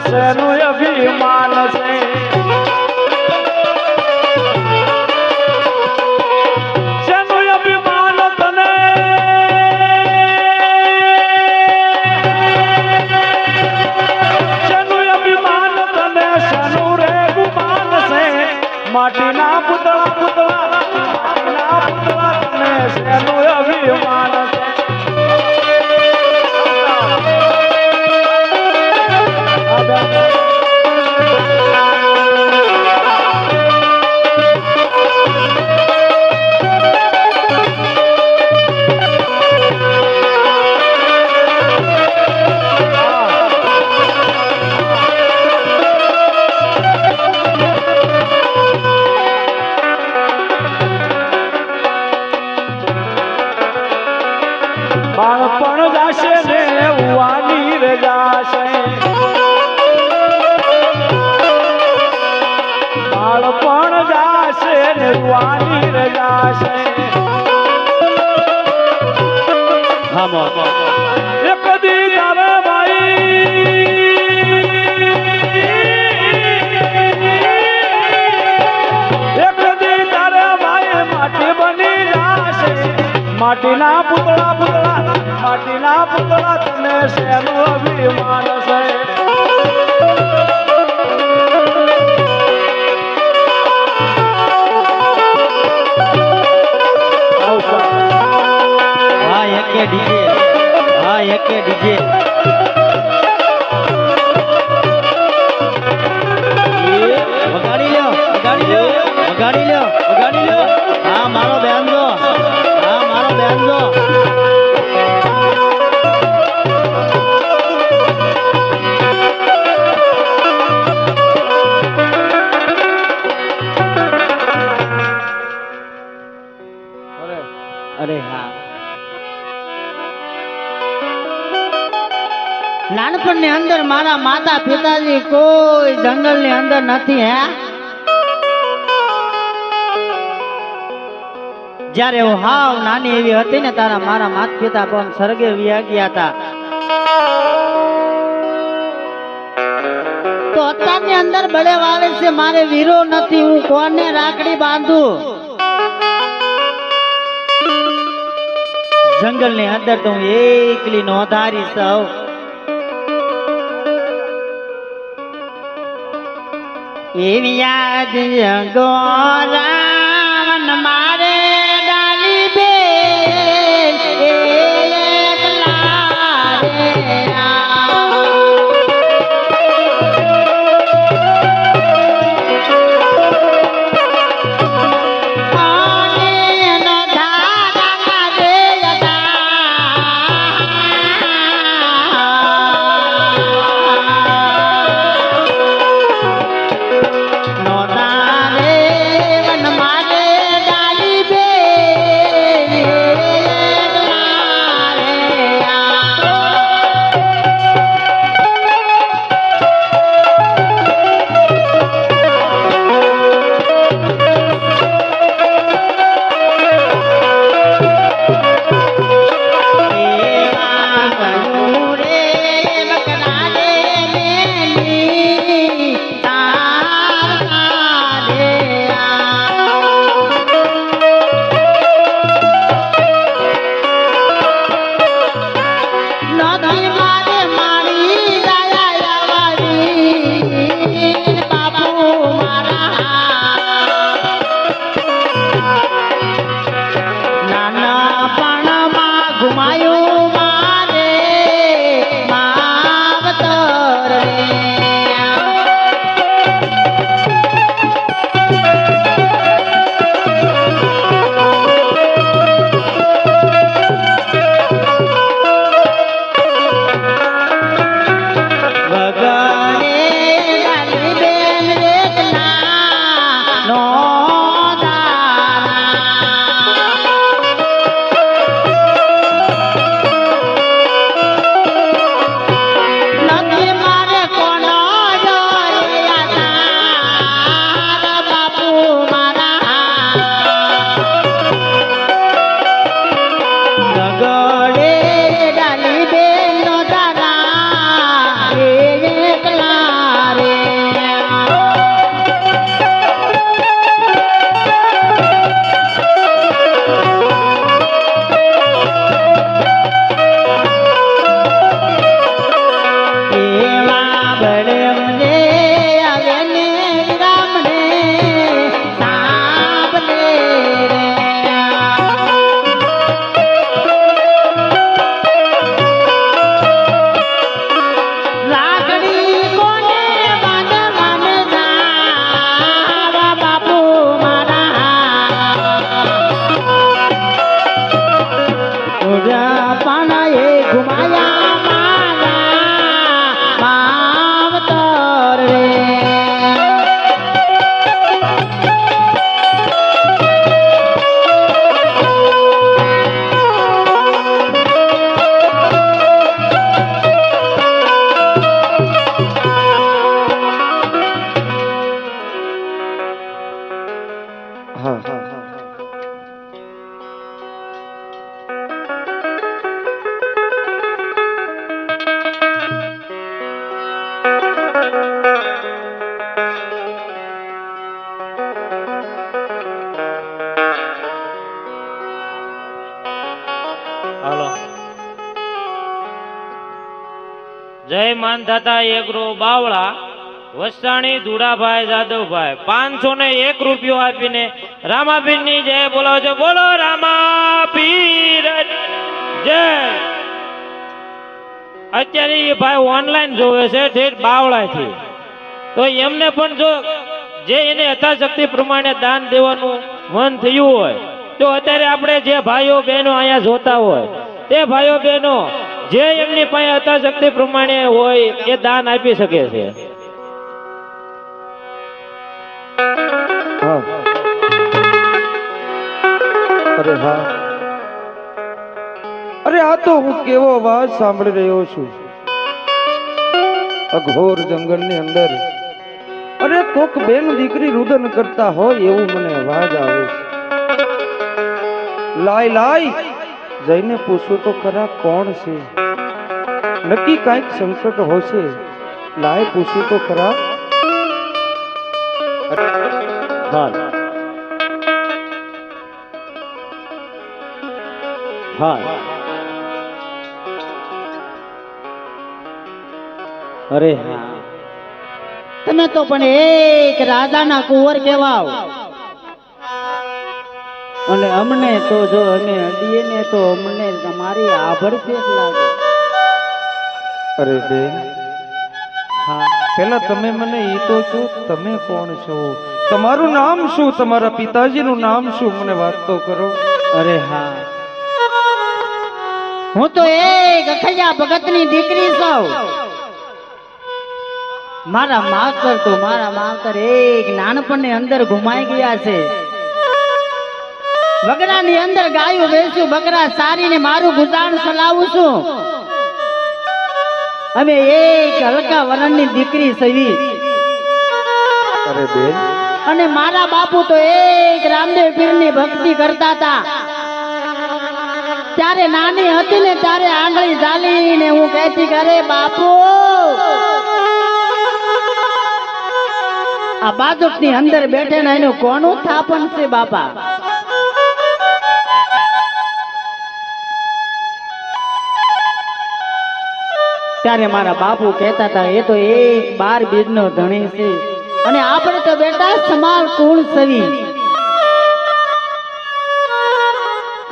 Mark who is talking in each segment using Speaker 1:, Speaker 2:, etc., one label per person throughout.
Speaker 1: શેનું અભિમાન માટીના પુતળા પુતળા, માટીના પુતળા તને શેનું અભિમાન છે.
Speaker 2: હા,
Speaker 1: એકે
Speaker 2: ડીજે. હા, એકે ડીજે. અરે હા. નાનપણની અંદર મારા માતા પિતાજી કોઈ જંગલની અંદર નથી, હે? જ્યારે હું હાવ નાની એવી હતી ને, તારા મારા માતા પિતા પણ સ્વર્ગે વ્યા ગયા હતા. તો અત્યારની અંદર બળે વાવે છે, મારે વીરો નથી, હું કોને રાખડી બાંધું? જંગલની અંદર તો હું એકલી નોંધારી સૌ. એવી યાદ ગોરાવન
Speaker 3: જય માનધાતા એગ્રો બાવળા, વસાણી, ધુડાભાઈ, જાદવભાઈ. પાંચસો ને એક રૂપિયો આપીને રામાપીરની જય બોલો છો. બોલો રામાપીર. જય. અત્યારે એ ભાઈ ઓનલાઈન જોવે છે ઠેઠ બાવળાથી. તો એમને પણ જો જે એને યથાશક્તિ પ્રમાણે દાન દેવાનું મન થયું હોય, તો અત્યારે આપણે જે ભાઈઓ બહેનો અહીંયા જોતા હોય, તે ભાઈઓ બહેનો જે એમની પાસે યથાશક્તિ પ્રમાણે હોય એ દાન આપી શકે છે.
Speaker 4: અરે આ તો હું કેવો અવાજ સાંભળી રહ્યો છું. અઘોર જંગલની અંદર અરે કોક બેન દીકરી રુદન કરતા હોય એવું મને અવાજ આવે છે. લાય લાય. જઈને પૂછું તો ખરા કોણ છે? નક્કી કાંઈક સંકટ હોશે. લાય પૂછું તો ખરા.
Speaker 2: અરે હા. તમે તો પણ એક રાજાના કુંવર કહેવાવ અને અમને તો જો અમે અડીએ ને તો અમને તમારી આભર છે લાગે.
Speaker 4: અરે બેન
Speaker 2: હા.
Speaker 4: પેલા તમે મને ઈ તો છો તમે કોણ છો? તમારું નામ શું? તમારા પિતાજીનું નામ શું? મને વાત તો કરો.
Speaker 2: અરે હા. હું તો એક ગખૈયા ભગતની દીકરી છું. મારા માવતર તો મારા માવતર એક નાનપણની અંદર ઘુમાઈ ગયા છે. બકરાની અંદર ગાયું બેસ્યું બકરા સારીને મારું ગુજારણ ચલાવું છું. અમે એક હલકા વરણની દીકરી સવી.
Speaker 4: અરે બેન.
Speaker 2: અને મારા બાપુ તો એક રામદેવ પીરની ભક્તિ કરતા હતા. ત્યારે નાની હતી ને ત્યારે આંગળી ઝાલીને હું કહેતી કરે બાપુ. આ બાજુકની અંદર બેઠે ને એનું કોનું થાપન છે બાપા? ત્યારે મારા બાપુ કહેતા હતા એ તો એક બાર બીજનો ધણી છે. અને આપણે તો બેટા સમાલ કુળ સવી.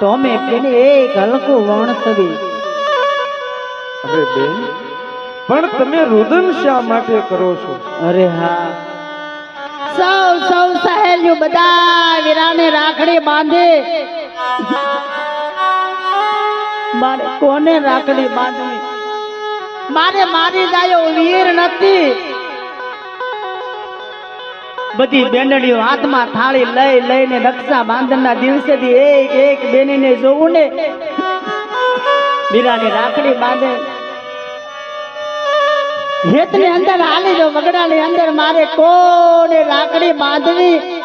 Speaker 2: તો અમે પેલી એક હલકું વણ સવી.
Speaker 4: અરે બેન પણ તમે રુદન શા માટે કરો છો?
Speaker 2: અરે હા. સૌ સૌ સહેલ્યું બધા વીરાને રાખડી બાંધે. મારે કોને રાખડી બાંધવી? મારે મારી જાયો વીર નથી. બધી બેનડીઓ હાથમાં થાળી લઈ લઈને રક્ષા બાંધનના દિવસેથી એક એક બેનીને જોવું ને. બીરાની રાખડી બાંધે. હેતની અંદર હાલી જો, વગડાની અંદર મારે કોને રાખડી બાંધવી?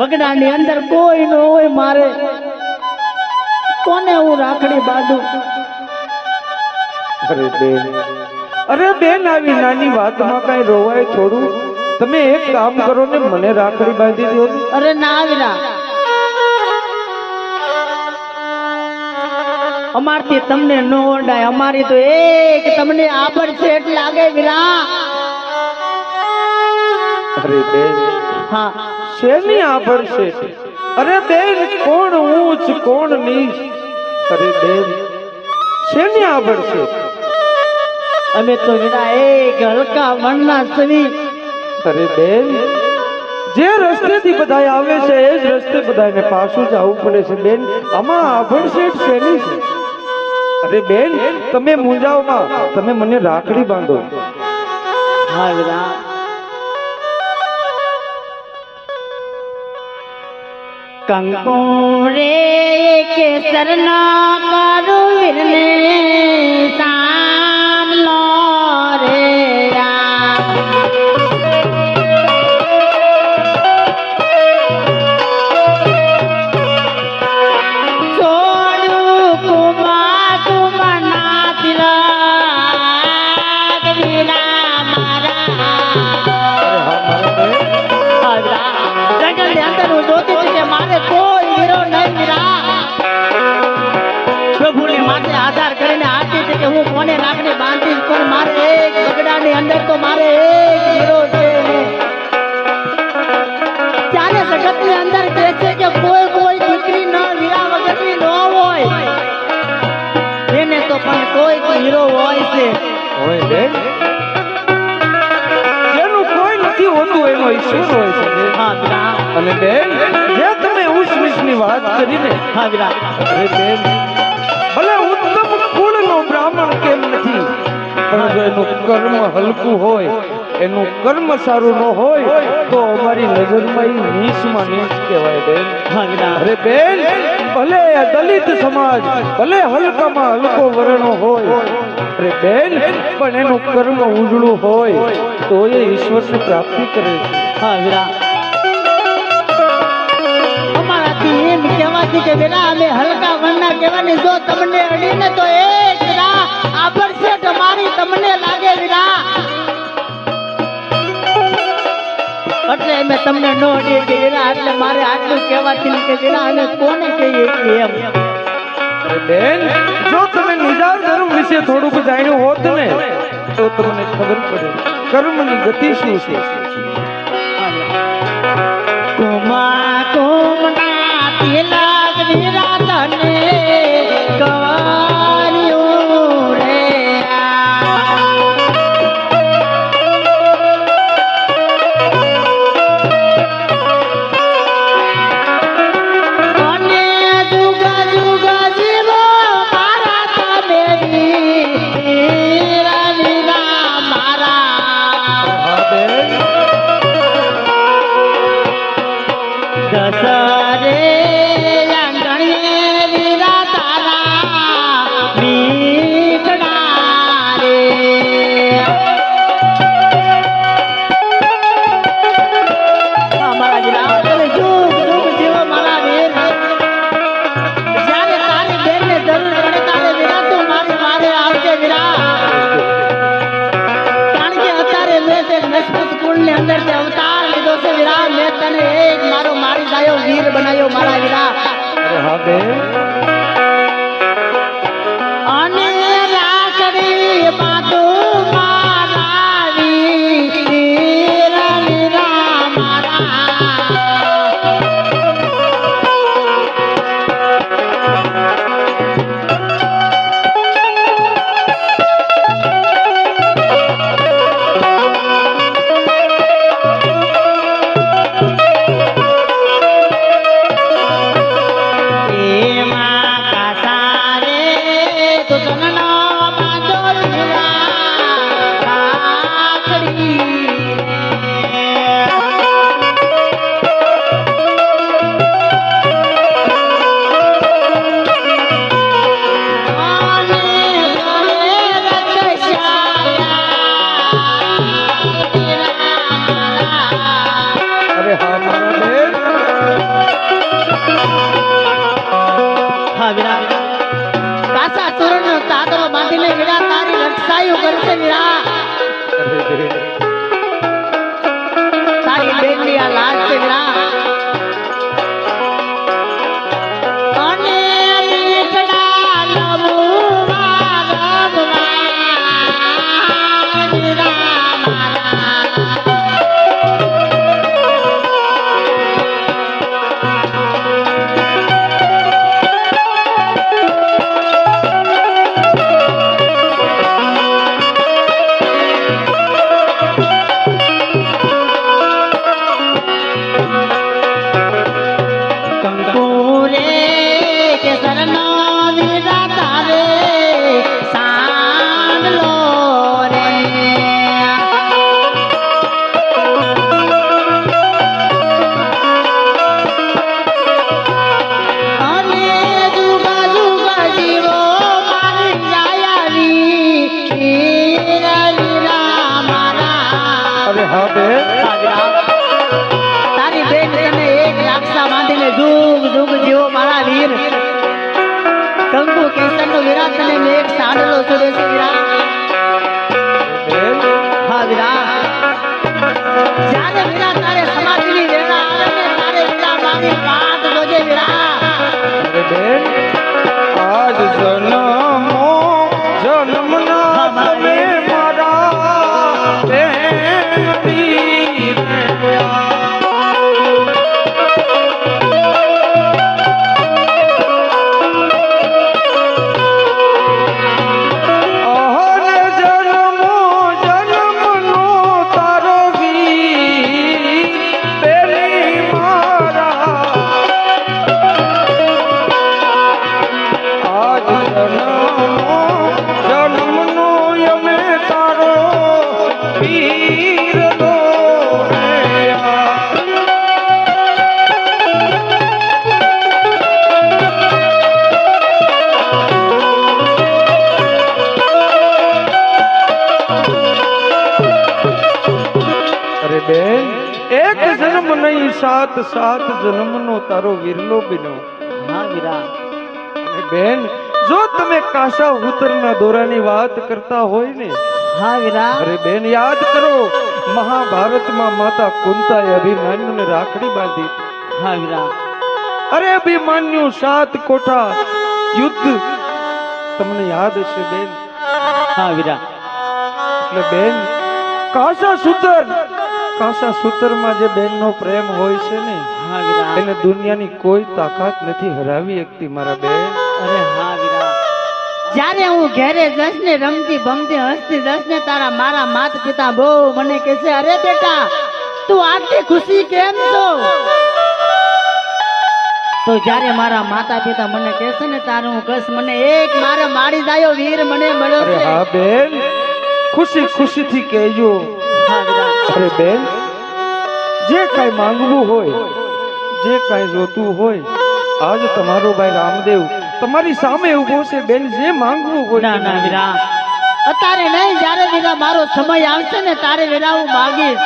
Speaker 2: વગડાની અંદર કોઈ ન હોય મારે. કોને હું રાખડી બાંધું?
Speaker 4: અરે બેન અરે બેન આવી નાની વાતમાં કઈ રોવાય થોડું તમે એક કામ કરો ને મને રાખડી બાંધી દો
Speaker 2: અરે ના વિરા અમારથી તમને ન ઓરડાય અમારી તો એક તમને આબર છે એટલે લાગે વિરા
Speaker 4: અરે બેન
Speaker 2: હા.
Speaker 4: શેની આભર છે અરે બેન કોણ ઊંચ કોણ નીચ? અરે બેન શેની આભર છે
Speaker 2: અમે તો વીરા એક હલકા મનના સવી
Speaker 4: અરે બેન જે રસ્તેથી બધા આવે છે એ જ રસ્તે બધાને પાછું જવું પડે છે. બેન આમાં આભણ શેઠ શેની છે? અરે બેન તમે મૂંઝાવમાં તમે મને રાખડી બાંધો.
Speaker 2: હા વીરા કંકોરે કેસર ના કરું વિરને સામલો મોને રાખડી બાંધી પણ મારે? એક બગડાની અંદર તો મારે એક હીરો છે. ચારે જગતની અંદર કહે છે કે કોઈ કોઈ દીકરી ન વીરા વગરની ન હોય. એને તો પણ કોઈ હીરો હોય છે.
Speaker 4: હોય બેન જેનું કોઈ નથી હોતું એનો ઈશ્વર હોય છે.
Speaker 2: હા વીરા
Speaker 4: અને બેન જે તમે ઉષ્મિષની વાત કરીને
Speaker 2: હા વીરા
Speaker 4: અરે બેન ભલે ઉત્તમ એનું કર્મ હલકું હોય એનું કર્મ સારું ન હોય તો અમારી નજરમાં એ નીચમાં નીચ કહેવાય બેન. અરે બેન ભલે દલિત સમાજ ભલે હલકામાં હલકો વર્ણો હોય અરે બેન પણ એનું કર્મ ઉજળું હોય તો એ ઈશ્વરની પ્રાપ્તિ કરે છે.
Speaker 2: હા વીરા અમારાથી એમ કહેવાથી કે વીરા અમે હલકા વર્ણના કહેવાની જો તમને અડીને તો એક વીરા છે તમારી તમને લાગે વિરા એટલે મેં તમને નો દે કે વિરા એટલે મારે આટલું કહેવાથી કે વિરા અને કોને કહીએ કે એમ?
Speaker 4: બેન જો તમે નિજાર ધર્મ વિશે થોડુંક જાણ્યું હોત ને તો તમને ખબર પડે કર્મની ગતિ શું છે?
Speaker 2: કુમા કુમના તિલક વીરા તને કર્યું
Speaker 4: Hey. જન્મનો તારો વિરલો બન્યો.
Speaker 2: હા વિરા
Speaker 4: બેન જો તમે કાસા ઉતરના દોરાની વાત કરતા હોય ને
Speaker 2: હા વિરા
Speaker 4: અરે બેન યાદ કરો મહાભારતમાં માતા કુંતાએ અભિમાન્યુને રાખડી બાંધી.
Speaker 2: હા વિરા
Speaker 4: અરે અભિમાન્યુ સાત કોઠા યુદ્ધ. તમને યાદ હશે બેન?
Speaker 2: હા વિરા
Speaker 4: એટલે બેન કાસા સૂતર કાસા સૂતરમાં જે બહેનનો પ્રેમ હોય છે ને એને દુનિયાની કોઈ તાકાત નથી હરાવી શકતી મારા બેન.
Speaker 2: અરે હા વિરા જ્યારે હું ઘેરે જશ ને રમતી ભમતી હસતી જશ ને તારા મારા માત પિતા બહુ મને કહેશે અરે બેટા તું આટલી ખુશી કેમ છો? તો જ્યારે મારા માતા પિતા મને કહેશે ને તારે હું કસ મને એક મારે મારી જાયો વીર મને મળ્યો છે.
Speaker 4: હા બેન. ખુશી ખુશીથી કહેજો.
Speaker 2: હા વીરા
Speaker 4: અરે બેન જે કાંઈ માંગવું હોય જે કાંઈ જોતું હોય આજ તમારો ભાઈ રામદેવ તમારી સામે ઊભો છે બેન જે માંગવું હોય
Speaker 2: ના ના. વીરા અત્યારે નહીં જ્યારે વીરા મારો સમય આવશે ને તારે વીરા હું માંગીશ.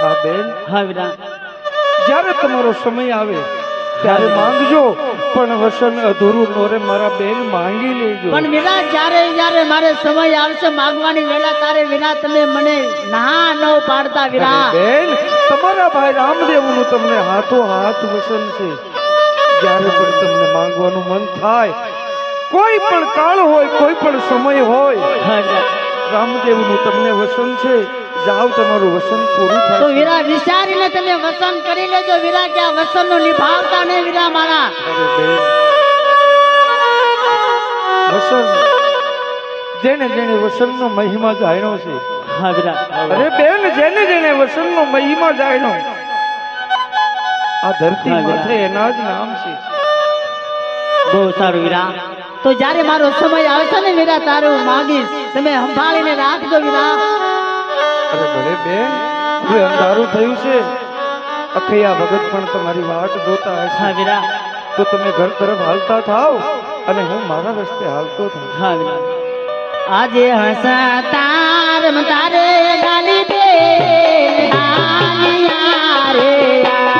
Speaker 4: હા બેન.
Speaker 2: હા વીરા
Speaker 4: જ્યારે તમારો સમય આવે ત્યારે માંગજો. પણ વસન અધૂરું નોરે મારા બેન માંગી લેજો.
Speaker 2: પણ વિના જ્યારે જ્યારે મારે સમય આવશે માંગવાની વેલા તારે વિના તમે મને ના ન પાડતા
Speaker 4: અરે બેન તમારા ભાઈ રામદેવનું તમને હાથો હાથ વસન છે. જ્યારે પણ તમને માંગવાનું મન થાય કોઈ પણ કાળ હોય કોઈ પણ સમય હોય રામદેવનું તમને વસન છે. જાવ તમારું વસન પૂરું
Speaker 2: તો વીરા વિચારીને તમે વસન કરી લેજો. વીરા કે આ વસનનું નિભાવતા નહીં વીરા મારા.
Speaker 4: વસન. જેને જેને વસનનો મહિમા જાણ્યો છે.
Speaker 2: હા વીરા
Speaker 4: અરે બેન જેને જેને વસનનો મહિમા જાણ્યો. આ ધરતી માથે એના જ નામ છે.
Speaker 2: બહુ સારું વીરા તો જ્યારે મારો સમય આવશે ને વીરા તારે હું માગીશ. તમે સંભાળીને રાખજો વીરા
Speaker 4: અરે ભલે બેન હવે અંધારું થયું છે. અખૈયા ભગત પણ તમારી વાટ જોતા
Speaker 2: હા
Speaker 4: હશે
Speaker 2: વીરા
Speaker 4: તો તમે ઘર તરફ હાલતા થાવ અને હું મારા રસ્તે હાલતો થાવ.
Speaker 2: હા વીરા આજે હસતા રમતા રે ગાલી દે. આ રે હલિયા